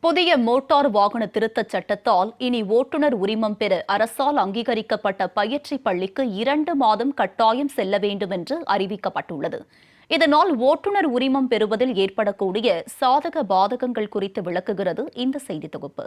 புதிய மோட்டார் வாகன திருத்தச் சட்டத்தால் இனி ஓட்டுநர் உரிமம் பெற அரசால் அங்கீகரிக்கப்பட்ட பயிற்சி பள்ளிக்கு இரண்டு மாதம் கட்டாயம் செல்ல வேண்டும் என்று அறிவிக்கப்பட்டுள்ளது. இதனால் ஓட்டுநர் உரிமம் பெறுவதில் ஏற்படக்கூடிய சாதக பாதகங்கள் குறித்து விளக்குகிறது இந்த செய்தி தொகுப்பு.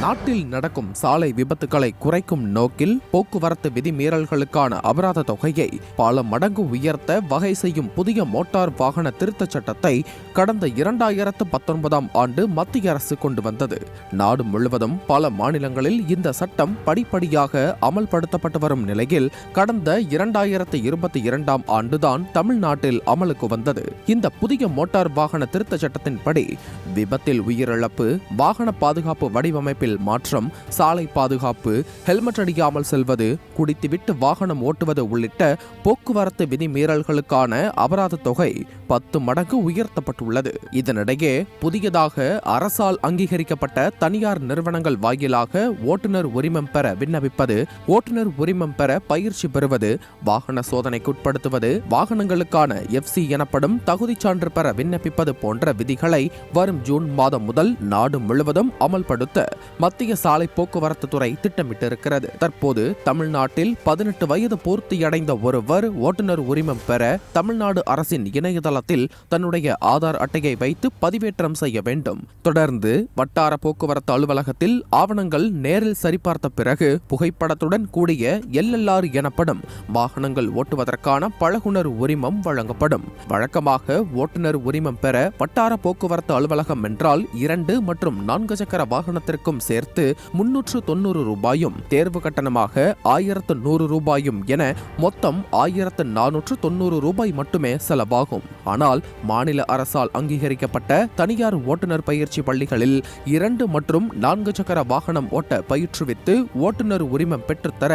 நாட்டில் நடக்கும் சாலை விபத்துகளை குறைக்கும் நோக்கில் போக்குவரத்து விதிமீறல்களுக்கான அபராத தொகையை பல மடங்கு உயர்த்த வகை செய்யும் புதிய மோட்டார் வாகன திருத்தச் சட்டத்தை கடந்த இரண்டாயிரத்து பத்தொன்பதாம் ஆண்டு மத்திய அரசு கொண்டு வந்தது. நாடு முழுவதும் பல மாநிலங்களில் இந்த சட்டம் படிப்படியாக அமல்படுத்தப்பட்டு வரும் நிலையில் கடந்த இரண்டாயிரத்து இருபத்தி இரண்டாம் ஆண்டுதான் தமிழ்நாட்டில் அமலுக்கு வந்தது. இந்த புதிய மோட்டார் வாகன திருத்தச் சட்டத்தின்படி விபத்தில் உயிரிழப்பு வாகன பாதுகாப்பு வடிவமைப்பில் மாற்றம் சாலை பாதுகாப்பு ஹெல்மெட் அணியாமல் செல்வது குடித்துவிட்டு வாகனம் ஓட்டுவது உள்ளிட்ட போக்குவரத்து விதிமீறல்களுக்கான அபராத தொகை பத்து மடங்கு உயர்த்தப்பட்டுள்ளது. இதனிடையே புதியதாக அரசால் அங்கீகரிக்கப்பட்ட தனியார் நிறுவனங்கள் வாயிலாக ஓட்டுநர் உரிமம் பெற விண்ணப்பிப்பது ஓட்டுநர் உரிமம் பெற பயிற்சி பெறுவது வாகன சோதனைக்குட்படுத்துவது வாகனங்களுக்கான எஃப்சி எனப்படும் தகுதிச் சான்று பெற விண்ணப்பிப்பது போன்ற விதிகளை வரும் ஜூன் மாதம் முதல் நாடு முழுவதும் அமல்படுத்த மத்திய சாலை போக்குவரத்து துறை திட்டமிட்டிருக்கிறது. தற்போது தமிழ்நாட்டில் பதினெட்டு வயது பூர்த்தியடைந்த ஒருவர் ஓட்டுநர் உரிமம் பெற தமிழ்நாடு அரசின் இணையதளத்தில் தன்னுடைய ஆதார் அட்டையை வைத்து பதிவேற்றம் செய்ய வேண்டும். தொடர்ந்து வட்டார போக்குவரத்து அலுவலகத்தில் ஆவணங்கள் நேரில் சரிபார்த்த பிறகு புகைப்படத்துடன் கூடிய எல்எல்ஆர் எனப்படும் வாகனங்கள் ஓட்டுவதற்கான பழகுனர் உரிமம் வழங்கப்படும். வழக்கமாக ஓட்டுநர் உரிமம் பெற வட்டார போக்குவரத்து அலுவலகம் என்றால் இரண்டு மற்றும் நான்கு சக்கர வாகனத்திற்கும் சேர்த்து முன்னூற்று தொண்ணூறு ரூபாயும் தேர்வு கட்டணமாக ஆயிரத்து நூறு ரூபாயும் என மொத்தம் ஆயிரத்து நானூற்று தொண்ணூறு ரூபாய் மட்டுமே செலவாகும். ஆனால் மாநில அரசால் அங்கீகரிக்கப்பட்ட தனியார் ஓட்டுநர் பயிற்சி பள்ளிகளில் இரண்டு மற்றும் நான்கு சக்கர வாகனம் ஓட்ட பயிற்றுவித்து ஓட்டுநர் உரிமம் பெற்றுத்தர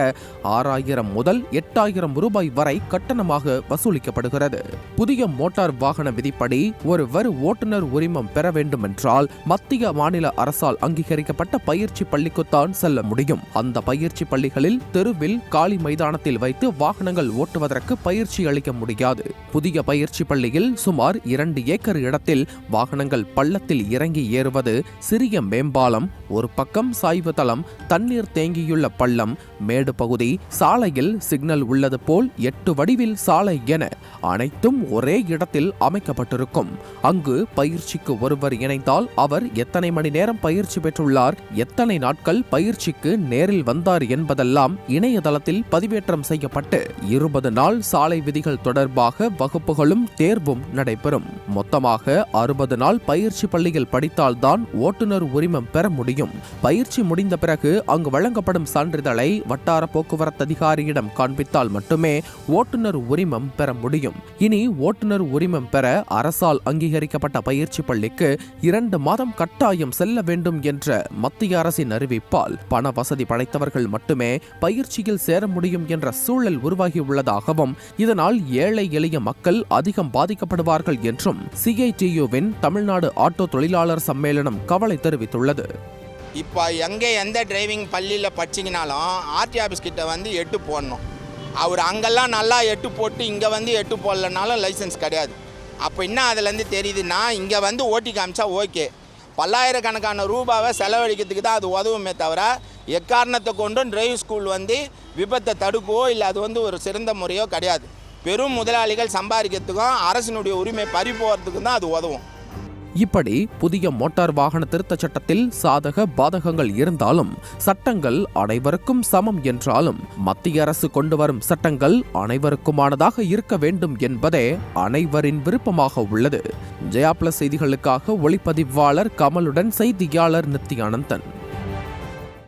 ஆறாயிரம் முதல் எட்டாயிரம் ரூபாய் வரை கட்டணமாக வசூலிக்கப்படுகிறது. புதிய மோட்டார் வாகன விதிப்படி ஒருவர் ஓட்டுநர் உரிமம் பெற வேண்டுமென்றால் மத்திய மாநில அரசால் அங்கீகரிக்கப்பட்ட பயிற்சி பள்ளிக்குத்தான் செல்ல முடியும். அந்த பயிற்சி பள்ளிகளில் தெருவில் காலி மைதானத்தில் வைத்து வாகனங்கள் ஓட்டுவதற்கு பயிற்சி அளிக்க முடியாது. புதிய பயிற்சி பள்ளியில் சுமார் இரண்டு ஏக்கர் இடத்தில் வாகனங்கள் பள்ளத்தில் இறங்கி ஏறுவது சிறிய மேம்பாலம் ஒரு பக்கம் சாய்வு தளம் தண்ணீர் தேங்கியுள்ள பள்ளம் மேடு பகுதி சாலையில் சிக்னல் உள்ளது போல் எட்டு வடிவில் சாலை என அனைத்தும் ஒரே இடத்தில் அமைக்கப்பட்டிருக்கும். அங்கு பயிற்சிக்கு ஒருவர் இணைந்தால் அவர் எத்தனை மணி நேரம் பயிற்சி பெற்றுள்ளார் எத்தனை நாட்கள் பயிற்சிக்கு நேரில் வந்தார் என்பதெல்லாம் இணையதளத்தில் பதிவேற்றம் செய்யப்பட்டு இருபது நாள் சாலை விதிகள் தொடர்பாக வகுப்புகளும் தேர்வும் நடைபெறும். மொத்தமாக அறுபது நாள் பயிற்சி பள்ளியில் படித்தால்தான் ஓட்டுநர் உரிமம் பெற முடியும். பயிற்சி முடிந்த பிறகு அங்கு வழங்கப்படும் சான்றிதழை வட்டார போக்குவரத்து அதிகாரியிடம் காண்பித்தால் மட்டுமே ஓட்டுநர் உரிமம் பெற முடியும். இனி ஓட்டுநர் உரிமம் பெற அரசால் அங்கீகரிக்கப்பட்ட பயிற்சி பள்ளிக்கு இரண்டு மாதம் கட்டாயம் செல்ல வேண்டும் என்ற மத்திய மத்திய அரசின் அறிவிப்பால் பண வசதி படைத்தவர்கள் மட்டுமே பயிற்சியில் சேர முடியும் என்ற சூழல் உருவாகியுள்ளதாகவும் இதனால் ஏழை எளிய மக்கள் அதிகம் பாதிக்கப்படுவார்கள் என்றும் சிஐடியுவின் தமிழ்நாடு ஆட்டோ தொழிலாளர் சம்மேளனம் கவலை தெரிவித்துள்ளது. இப்போ எங்கே எந்த டிரைவிங் பள்ளியில் படிச்சிங்கனாலும் ஆர்டி ஆஃபீஸ் கிட்ட வந்து எட்டு போடணும். அவர் அங்கெல்லாம் நல்லா எட்டு போட்டு இங்கே வந்து எட்டு போடலனாலும் லைசன்ஸ் கிடையாது. அப்போ என்ன அதுலேருந்து தெரியுதுன்னா இங்கே வந்து ஓட்டி காமிச்சா ஓகே. பல்லாயிரக்கணக்கான ரூபாவை செலவழிக்கிறதுக்கு தான் அது உதவுமே தவிர எக்காரணத்தை கொண்டும் டிரைவ் ஸ்கூல் வந்து விபத்தை தடுக்கவோ இல்லை அது வந்து ஒரு சிறந்த முறையோ கிடையாது. பெரும் முதலாளிகள் சம்பாதிக்கிறதுக்கும் அரசினுடைய உரிமை பறி போகிறதுக்கும் தான் அது உதவும். இப்படி புதிய மோட்டார் வாகன திருத்தச் சட்டத்தில் சாதக பாதகங்கள் இருந்தாலும் சட்டங்கள் அனைவருக்கும் சமம் என்றாலும் மத்திய அரசு கொண்டு வரும் சட்டங்கள் அனைவருக்குமானதாக இருக்க வேண்டும் என்பதே அனைவரின் விருப்பமாக உள்ளது. ஜெயா பிளஸ் செய்திகளுக்காக ஒளிப்பதிவாளர் கமலுடன் செய்தியாளர் நித்யானந்தன்